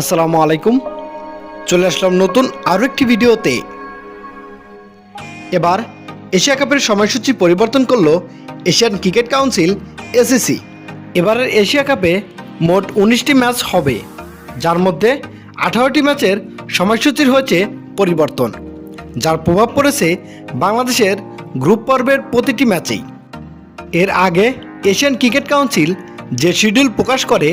আসসালামু আলাইকুম। চলে আসলাম নতুন আরও একটি ভিডিওতে। এবার এশিয়া কাপের সময়সূচি পরিবর্তন করল এশিয়ান ক্রিকেট কাউন্সিল, এসিসি। এবারের এশিয়া কাপে মোট উনিশটি ম্যাচ হবে, যার মধ্যে আঠারোটি ম্যাচের সময়সূচির হয়েছে পরিবর্তন, যার প্রভাব পড়েছে বাংলাদেশের গ্রুপ পর্বের প্রতিটি ম্যাচেই। এর আগে এশিয়ান ক্রিকেট কাউন্সিল যে শিডিউল প্রকাশ করে,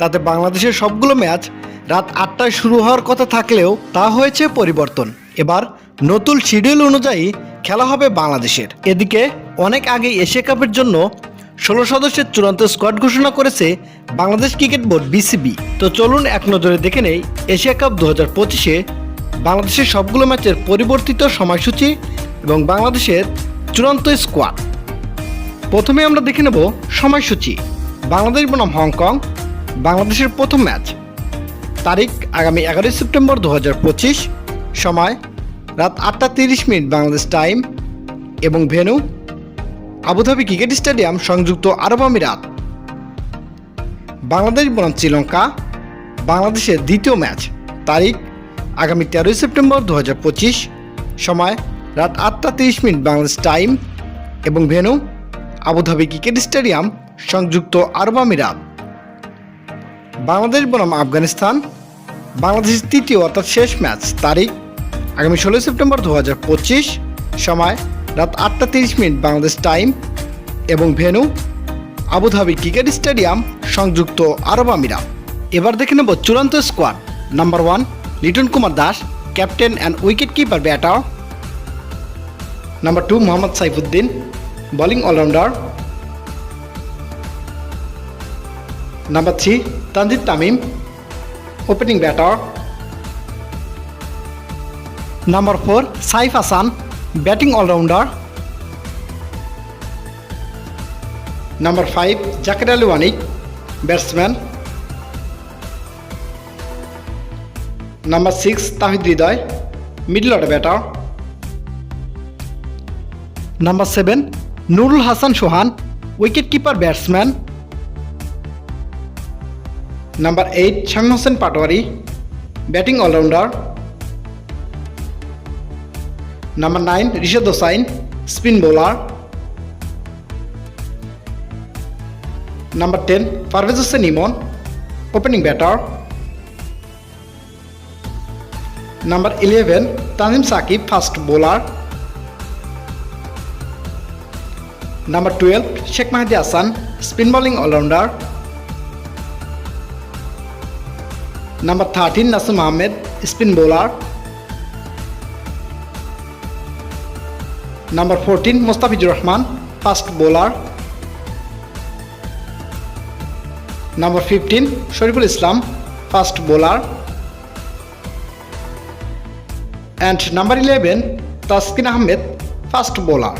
তাতে বাংলাদেশের সবগুলো ম্যাচ রাত আটটায় শুরু হওয়ার কথা থাকলেও তা হয়েছে পরিবর্তন। এবার নতুন শিডিউল অনুযায়ী খেলা হবে বাংলাদেশের। এদিকে অনেক আগে এশিয়া কাপের জন্য ষোলো সদস্যের চূড়ান্ত স্কোয়াড ঘোষণা করেছে বাংলাদেশ ক্রিকেট বোর্ড, বিসিবি। তো চলুন এক নজরে দেখে নেই এশিয়া কাপ দু হাজার পঁচিশে বাংলাদেশের সবগুলো ম্যাচের পরিবর্তিত সময়সূচি এবং বাংলাদেশের চূড়ান্ত স্কোয়াড। প্রথমে আমরা দেখে নেব সময়সূচি। বাংলাদেশ বনাম হংকং, বাংলাদেশের প্রথম ম্যাচ। তারিখ আগামী এগারোই সেপ্টেম্বর দু সময়, রাত আটটা তিরিশ মিনিট বাংলাদেশ টাইম এবং venue, Abu Dhabi cricket stadium সংযুক্ত আরব আমিরাত। বাংলাদেশ বনাম শ্রীলঙ্কা, বাংলাদেশের দ্বিতীয় ম্যাচ, তারিখ আগামী তেরোই সেপ্টেম্বর দু সময়, রাত আটটা তিরিশ মিনিট বাংলাদেশ টাইম এবং venue, Abu Dhabi cricket stadium সংযুক্ত আরব আমিরাত। বাংলাদেশ বনাম আফগানিস্তান। বাংলাদেশের তৃতীয় অর্থাৎ শেষ ম্যাচ তারিখ আগামী ষোলোই সেপ্টেম্বর দু হাজার পঁচিশ সময় রাত আটটা তিরিশ মিনিট বাংলাদেশ টাইম এবং venue Abu Dhabi cricket stadium সংযুক্ত আরব আমিরাত। এবার দেখে নেব চূড়ান্ত squad number one Liton Kumar Das captain and wicket keeper batter number two Mohammad Saifuddin bowling allrounder number three Tanzid Tamim opening batter number four Saif Hasan batting allrounder number five Jaker Ali Anik batsman number six Towhid Hridoy middle order batter number seven Nurul Hasan Sohan wicket keeper batsman number eight Shamim Hossain Patwari batting allrounder number nine Rishad Hossain spin bowler number ten Parvez Hossain Emon opening batter number eleven Tanzim Sakib fast bowler number twelve Sheikh Mahedi Hasan spin bowling allrounder number thirteen Nasum Ahmed spin bowler number fourteen Mustafizur Rahman fast bowler number fifteen Shoriful Islam fast bowler and number eleven Taskin Ahmed fast bowler